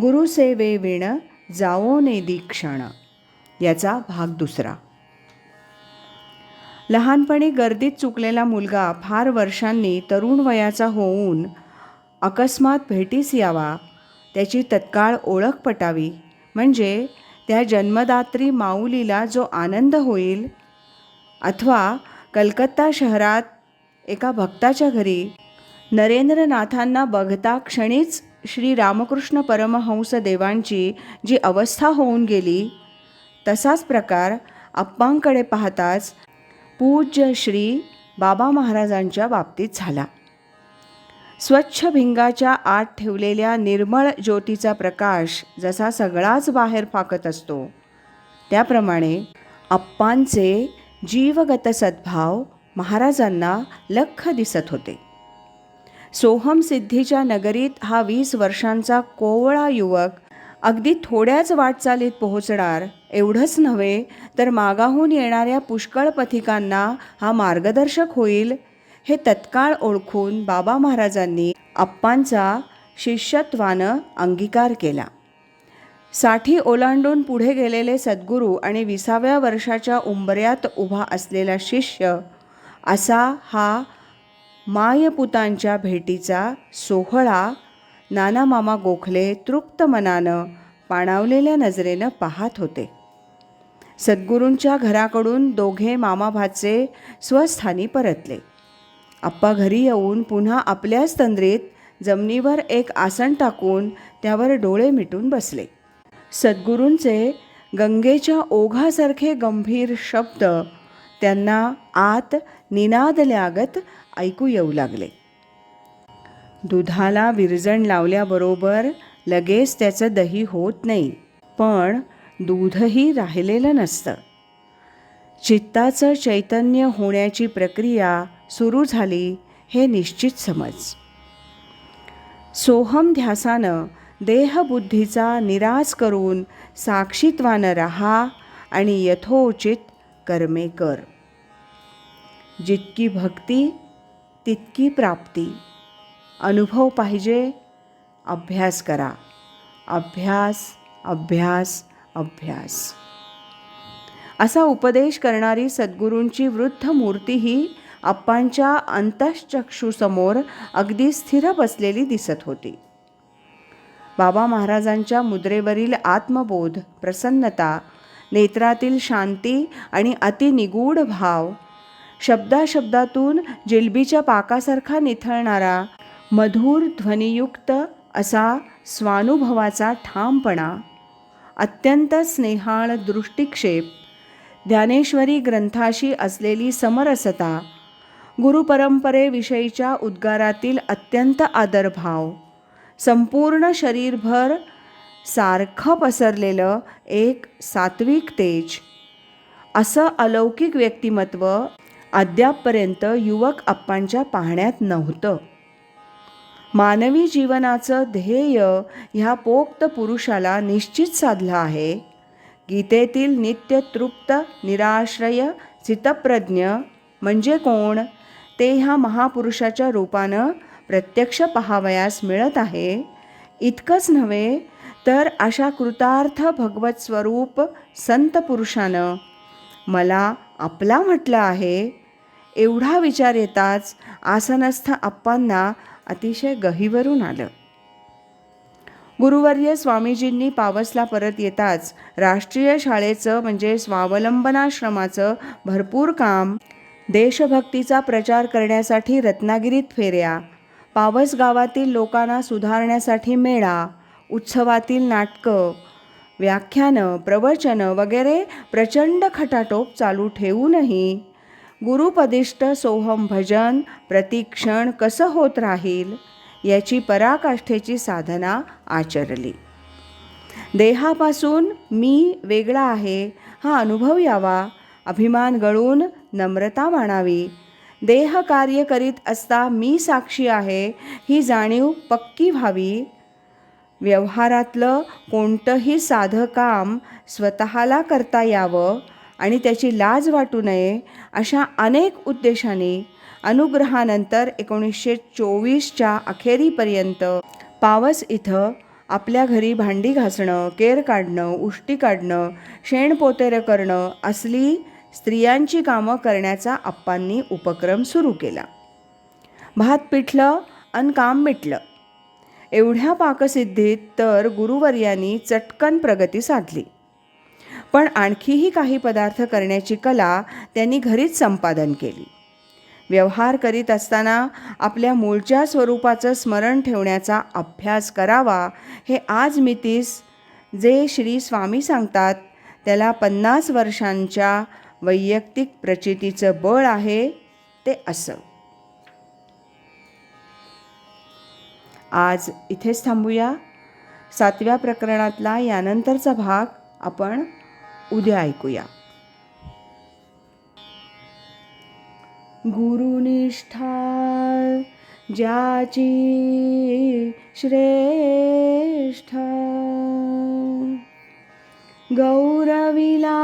गुरुसेवे विण जाओ ने दीक्षण. याचा भाग दुसरा. लहानपणी गर्दीत चुकलेला मुलगा फार वर्षांनी तरुण वयाचा होऊन अकस्मात भेटीस यावा त्याची तत्काळ ओळख पटावी म्हणजे त्या जन्मदात्री माऊलीला जो आनंद होईल अथवा कलकत्ता शहरात एका भक्ताच्या घरी नरेंद्रनाथांना बघता क्षणीच श्री रामकृष्ण परमहंस देवांची जी अवस्था होऊन गेली तसाच प्रकार अप्पांकडे पाहताच पूज्य श्री बाबा महाराजांच्या बाबतीत झाला. स्वच्छ भिंगाच्या आत ठेवलेल्या निर्मळ ज्योतीचा प्रकाश जसा सगळाच बाहेर फाकत असतो त्याप्रमाणे अप्पांचे जीवगत सद्भाव महाराजांना लख दिसत होते. सोहम सिद्धीच्या नगरीत हा वीस वर्षांचा कोवळा युवक अगदी थोड्याच वाटचालीत पोहोचणार. एवढंच नव्हे तर मागाहून येणाऱ्या पुष्कळ पथिकांना हा मार्गदर्शक होईल हे तत्काळ ओळखून बाबा महाराजांनी आप्पांचा शिष्यत्वानं अंगीकार केला. साठी ओलांडून पुढे गेलेले सद्गुरू आणि विसाव्या वर्षाच्या उंबऱ्यात उभा असलेला शिष्य असा हा मायपुतांच्या भेटीचा सोहळा नानामामा गोखले तृप्त मनानं पाणावलेल्या नजरेनं पाहत होते. सद्गुरूंच्या घराकडून दोघे मामाभाचे स्वस्थानी परतले. आप्पा घरी येऊन पुन्हा आपल्याच तंद्रीत जमिनीवर एक आसन टाकून त्यावर डोळे मिटून बसले. सद्गुरूंचे गंगेच्या ओघासारखे गंभीर शब्द त्यांना आत निनादल्यागत ऐकू येऊ लागले. दुधाला विरजण लावल्याबरोबर लगेच त्याचं दही होत नाही पण दूधही राहिलेलं नसतं. चित्ताचं चैतन्य होण्याची प्रक्रिया सुरू झाली हे निश्चित समज. सोहम ध्यासानं देहबुद्धीचा निराश करून साक्षीत्वानं राहा आणि यथोचित कर्मे कर. जितकी भक्ती तितकी प्राप्ती. अनुभव पाहिजे अभ्यास करा. अभ्यास अभ्यास अभ्यास. असा उपदेश करणारी सद्गुरूंची वृद्ध मूर्ती ही आप्पांच्या अंतश्चक्षूसमोर अगदी स्थिर बसलेली दिसत होती. बाबा महाराजांच्या मुद्रेवरील आत्मबोध प्रसन्नता नेत्रातील शांती आणि अतिनिगूढ भाव. शब्दाशब्दातून जिलबीच्या पाकासारखा निथळणारा मधुर ध्वनियुक्त असा स्वानुभवाचा ठामपणा. अत्यंत स्नेहाळ दृष्टिक्षेप. ज्ञानेश्वरी ग्रंथाशी असलेली समरसता. गुरुपरंपरेविषयीच्या उद्गारातील अत्यंत आदरभाव. संपूर्ण शरीरभर सारखं पसरलेलं एक सात्विक तेज. असं अलौकिक व्यक्तिमत्व अद्यापपर्यंत युवक अप्पांच्या पाहण्यात नव्हतं. मानवी जीवनाचं ध्येय ह्या पोक्त पुरुषाला निश्चित साधलं आहे. गीतेतील नित्य तृप्त निराश्रय चितप्रज्ञ म्हणजे कोण? ते ह्या महापुरुषाच्या रूपानं प्रत्यक्ष पहावयास मिळत आहे. इतकंच नव्हे तर अशा कृतार्थ भगवत स्वरूप संत पुरुषानं मला आपला म्हटलं आहे. एवढा विचार येताच आसनस्थ आप्पांना अतिशय गहीवरून आलं. गुरुवर्य स्वामीजींनी पावसला परत येताच राष्ट्रीय शाळेचं म्हणजे स्वावलंबनाश्रमाचं भरपूर काम देशभक्तीचा प्रचार करण्यासाठी रत्नागिरीत फेऱ्या पावस गावातील लोकांना सुधारण्यासाठी मेळा उत्सवातील नाटकं व्याख्यानं प्रवचनं वगैरे प्रचंड खटाटोप चालू ठेवूनही गुरुपदिष्ट सोहम भजन प्रतिक्षण कसं होत राहील याची पराकाष्ठेची साधना आचरली. देहापासून मी वेगळा आहे हा अनुभव यावा अभिमान गळून नम्रता मानावी. देह कार्य करीत असता मी साक्षी आहे ही जाणीव पक्की व्हावी. व्यवहारातलं कोणतंही साधं काम स्वतःला करता यावं आणि त्याची लाज वाटू नये अशा अनेक उद्देशाने अनुग्रहानंतर एकोणीसशे चोवीसच्या अखेरीपर्यंत पावस इथं आपल्या घरी भांडी घासणं केर काढणं उष्टी काढणं शेणपोतेरं करणं असली स्त्रियांची कामं करण्याचा आप्पांनी उपक्रम सुरू केला. भात पिठलं अन काम मिटलं. एवढ्या पाकसिद्धीत तर गुरुवर्यांनी चटकन प्रगती साधली. पण आणखीही काही पदार्थ करण्याची कला त्यांनी घरीच संपादन केली. व्यवहार करीत असताना आपल्या मूळच्या स्वरूपाचं स्मरण ठेवण्याचा अभ्यास करावा हे आज मितीस जे श्री स्वामी सांगतात त्याला पन्नास वर्षांच्या वैयक्तिक प्रचितीचं बळ आहे ते असं. आज इथेच थांबूया. सातव्या प्रकरणातला यानंतरचा भाग आपण उद्या ऐकूया. गुरुनिष्ठा ज्याची श्रेष्ठ गौरविला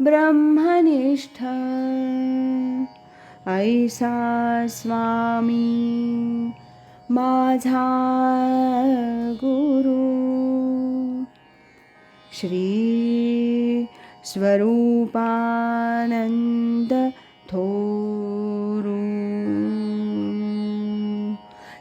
ब्रह्मनिष्ठ ऐसा स्वामी माझा गुरु। श्री स्वरूपानंद थोरू।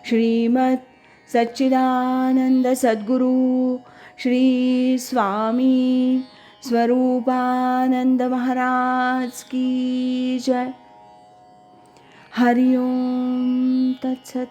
श्रीमत सच्चिदानंद सद्गुरु। श्री स्वामी स्वरूपानंद महाराज की जय। हरिओम तत्सत